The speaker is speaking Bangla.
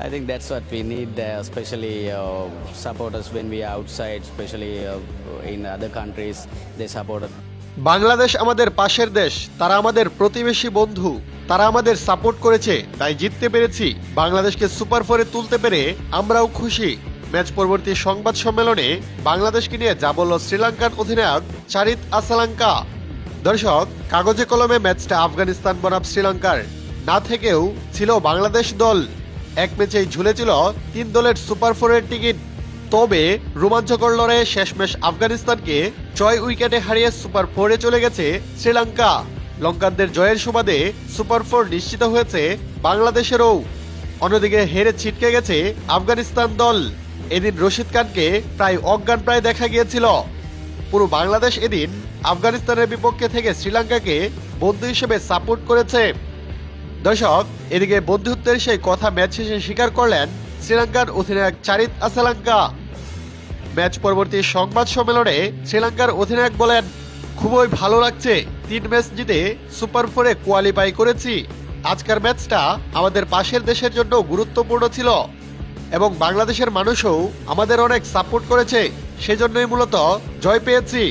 I think that's what we need, uh, especially uh, supporters when we are outside, especially uh, in other countries. They support us. Bangladesh আমাদের পাশের দেশ তারা আমাদের প্রতিবেশী বন্ধু তারা আমাদের সাপোর্ট করেছে তাই জিততে পেরেছি বাংলাদেশকে সুপার ফোরে তুলতে পেরে আমরাও খুশি ম্যাচ পরবর্তী সংবাদ সম্মেলনে বাংলাদেশকে নিয়ে যা বলল শ্রীলঙ্কার অধিনায়ক চারিত আসালাঙ্কা দর্শক কাগজে কলমে ম্যাচটা আফগানিস্তান বনাম শ্রীলঙ্কার না থেকেও ছিল বাংলাদেশ দল এক ম্যাচেই ঝুলেছিল তিন দলের সুপার ফোরের টিকিট। তবে রোমাঞ্চকর লড়াইয়ে শেষমেশ আফগানিস্তানকে ছয় উইকেটে হারিয়ে সুপার ফোরে চলে গেছে শ্রীলঙ্কা। লঙ্কানদের জয়ের সুবাদে সুপার ফোর নিশ্চিত হয়েছে বাংলাদেশেরও। অন্যদিকে হেরে ছিটকে গেছে আফগানিস্তান দল। এদিন রশিদ খানকে প্রায় অজ্ঞান প্রায় দেখা গিয়েছিল। পুরো বাংলাদেশ এদিন আফগানিস্তানের বিপক্ষে থেকে শ্রীলঙ্কাকে বন্ধু হিসেবে সাপোর্ট করেছে। দর্শক, এদিকে বন্ধুত্বের সেই কথা ম্যাচ শেষে স্বীকার করলেন শ্রীলঙ্কার অধিনায়ক চারিত আসালাঙ্কা। ম্যাচ পরবর্তী সংবাদ সম্মেলনে শ্রীলঙ্কার অধিনায়ক বলেন, খুবই ভালো লাগছে, তিন ম্যাচ জিতে সুপার ফোরে কোয়ালিফাই করেছি। আজকের ম্যাচটা আমাদের পাশের দেশের জন্য গুরুত্বপূর্ণ ছিল এবং বাংলাদেশের মানুষও আমাদের অনেক সাপোর্ট করেছে। সেজন্যই মূলত জয় পেয়েছি।